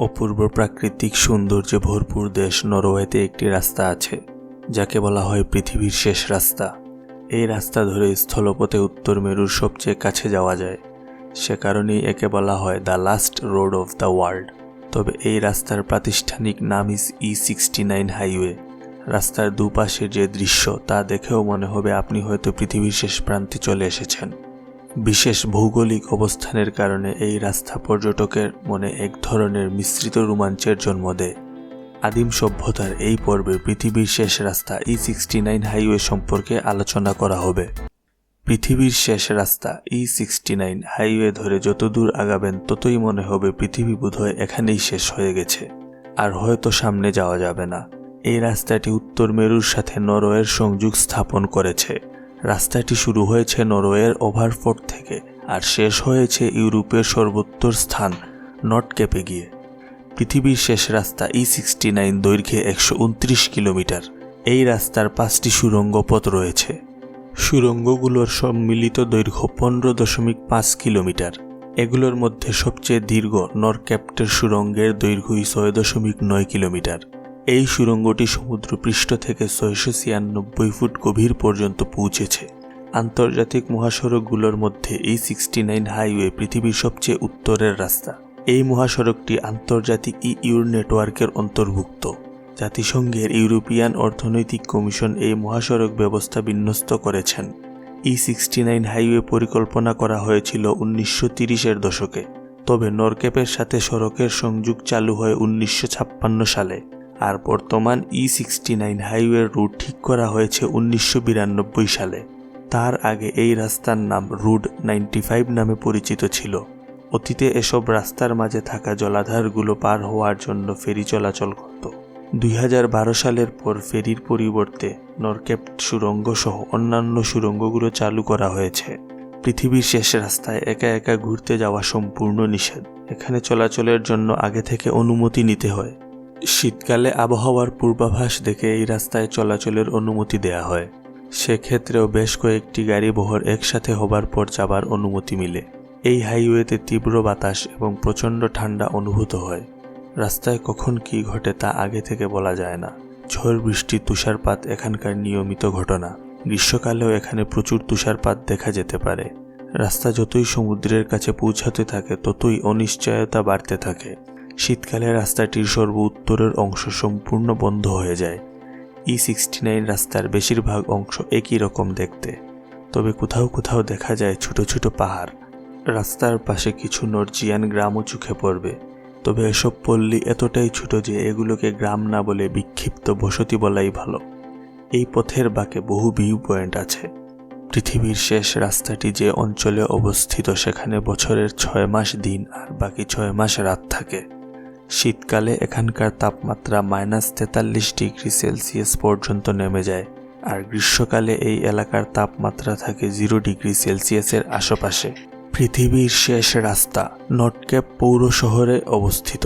অপূর্ব প্রাকৃতিক সৌন্দর্যে ভরপুর দেশ নরওয়েতে একটি রাস্তা আছে, যাকে বলা হয় পৃথিবীর শেষ রাস্তা। এই রাস্তা ধরে স্থলপথে উত্তর মেরুর সবচেয়ে কাছে যাওয়া যায়। সে কারণেই একে বলা হয় the last road of the world. তবে এই রাস্তার প্রাতিষ্ঠানিক নাম is E sixty nine highway. রাস্তার দুপাশের যে দৃশ্য, তা দেখেও মনে হবে আপনি হয়তো পৃথিবীর শেষ প্রান্তে চলে এসেছেন। বিশেষ ভৌগোলিক অবস্থানের কারণে এই রাস্তা পর্যটকের মনে এক ধরনের মিশ্রিত রোমাঞ্চের জন্ম দেয়। আদিম সভ্যতার এই পর্বে পৃথিবীর শেষ রাস্তা ই সিক্সটি নাইন হাইওয়ে সম্পর্কে আলোচনা করা হবে। পৃথিবীর শেষ রাস্তা ই সিক্সটি নাইন হাইওয়ে ধরে যত দূর আগাবেন ততই মনে হবে পৃথিবী বোধহয় এখানেই শেষ হয়ে গেছে। আর হয়তো সামনে যাওয়া যাবে না। এই রাস্তাটি উত্তর মেরুর সাথে নরওয়ের সংযোগ স্থাপন করেছে। রাস্তাটি শুরু হয়েছে নরওয়ের ওভারফোর্ট থেকে আর শেষ হয়েছে ইউরোপের সর্বোত্তর স্থান ক্যাপে গিয়ে। পৃথিবীর শেষ রাস্তা ই সিক্সটি নাইন দৈর্ঘ্যে একশো উনত্রিশ কিলোমিটার। এই রাস্তার পাঁচটি সুড়ঙ্গ পথ রয়েছে। সুড়ঙ্গগুলোর সম্মিলিত দৈর্ঘ্য পনেরো দশমিক পাঁচ কিলোমিটার। এগুলোর মধ্যে সবচেয়ে দীর্ঘ নরক্যাপ্টের সুরঙ্গের দৈর্ঘ্যই ছয় দশমিক নয় কিলোমিটার। এই সুড়ঙ্গটি সমুদ্রপৃষ্ঠ থেকে ছয়শো ছিয়ানব্বই ফুট গভীর পর্যন্ত পৌঁছেছে। আন্তর্জাতিক মহাসড়কগুলোর মধ্যে এই সিক্সটি নাইন হাইওয়ে পৃথিবীর সবচেয়ে উত্তরের রাস্তা। এই মহাসড়কটি আন্তর্জাতিক ইউর নেটওয়ার্কের অন্তর্ভুক্ত। জাতিসংঘের ইউরোপিয়ান অর্থনৈতিক কমিশন এই মহাসড়ক ব্যবস্থা বিন্যস্ত করেছেন। ই সিক্সটি নাইন হাইওয়ে পরিকল্পনা করা হয়েছিল উনিশশো তিরিশের দশকে, তবে নরকেপের সাথে সড়কের সংযোগ চালু হয় উনিশশো ছাপ্পান্ন সালে। আর বর্তমান ই সিক্সটি নাইন হাইওয়ের রুট ঠিক করা হয়েছে উনিশশো বিরানব্বই সালে। তার আগে এই রাস্তার নাম রুট নাইনটি ফাইভ নামে পরিচিত ছিল। অতীতে এসব রাস্তার মাঝে থাকা জলাধারগুলো পার হওয়ার জন্য ফেরি চলাচল করত। দুই হাজার বারো সালের পর ফেরির পরিবর্তে নরকেপ সুড়ঙ্গ সহ অন্যান্য সুরঙ্গগুলো চালু করা হয়েছে। পৃথিবীর শেষ রাস্তায় একা একা ঘুরতে যাওয়া সম্পূর্ণ নিষেধ। এখানে চলাচলের জন্য আগে থেকে অনুমতি নিতে হয়। শীতকালে আবহাওয়ার পূর্বাভাস দেখে এই রাস্তায় চলাচলের অনুমতি দেয়া হয়। সেক্ষেত্রেও বেশ কয়েকটি গাড়ি বহর একসাথে হবার পর যাবার অনুমতি মিলে। এই হাইওয়েতে তীব্র বাতাস এবং প্রচণ্ড ঠান্ডা অনুভূত হয়। রাস্তায় কখন কি ঘটে তা আগে থেকে বলা যায় না। ঝড়, বৃষ্টি, তুষারপাত এখানকার নিয়মিত ঘটনা। গ্রীষ্মকালেও এখানে প্রচুর তুষারপাত দেখা যেতে পারে। রাস্তা যতই সমুদ্রের কাছে পৌঁছাতে থাকে, ততই অনিশ্চয়তা বাড়তে থাকে। শীতকালে রাস্তাটির সর্ব উত্তরের অংশ সম্পূর্ণ বন্ধ হয়ে যায়। ই সিক্সটি নাইন রাস্তার বেশিরভাগ অংশ একই রকম দেখতে, তবে কোথাও কোথাও দেখা যায় ছোট ছোট পাহাড়। রাস্তার পাশে কিছু নর্জিয়ান গ্রামও চোখে পড়বে, তবে এসব পল্লী এতটাই ছোট যে এগুলোকে গ্রাম না বলে বিক্ষিপ্ত বসতি বলাই ভালো। এই পথের বাঁকে বহু ভিউ পয়েন্ট আছে। পৃথিবীর শেষ রাস্তাটি যে অঞ্চলে অবস্থিত সেখানে বছরের ছয় মাস দিন আর বাকি ছয় মাস রাত থাকে। শীতকালে এখানকার তাপমাত্রা মাইনাস তেতাল্লিশ ডিগ্রি সেলসিয়াস পর্যন্ত নেমে যায়, আর গ্রীষ্মকালে এই এলাকার তাপমাত্রা থাকে জিরো ডিগ্রি সেলসিয়াসের আশেপাশে। পৃথিবীর শেষ রাস্তা নটক্যাপ পৌর শহরে অবস্থিত।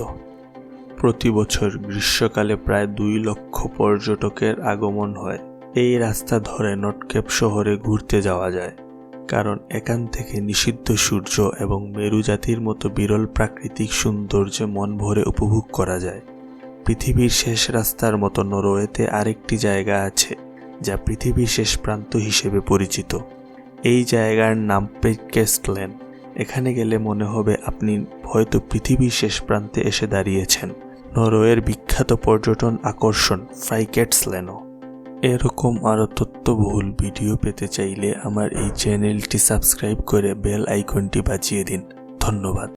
প্রতি বছর গ্রীষ্মকালে প্রায় দুই লক্ষ পর্যটকের আগমন হয়। এই রাস্তা ধরে নটক্যাপ শহরে ঘুরতে যাওয়া যায়। কারণ এখান থেকে নিষিদ্ধ সূর্য এবং মেরু জাতির মতো বিরল প্রাকৃতিক সৌন্দর্যে মন ভরে উপভোগ করা যায়। পৃথিবীর শেষ রাস্তার মতো নরওয়েতে আরেকটি জায়গা আছে, যা পৃথিবীর শেষ প্রান্ত হিসেবে পরিচিত। এই জায়গার নাম পেকেস্টল্যান্ড এখানে গেলে মনে হবে আপনি হয়তো পৃথিবীর শেষ প্রান্তে এসে দাঁড়িয়েছেন। নরওয়ের বিখ্যাত পর্যটন আকর্ষণ ফ্রাইকেটসল্যান্ডও এরকম আরও তথ্যবহুল ভিডিও পেতে চাইলে আমার এই চ্যানেলটি সাবস্ক্রাইব করে বেল আইকনটি বাজিয়ে দিন। ধন্যবাদ।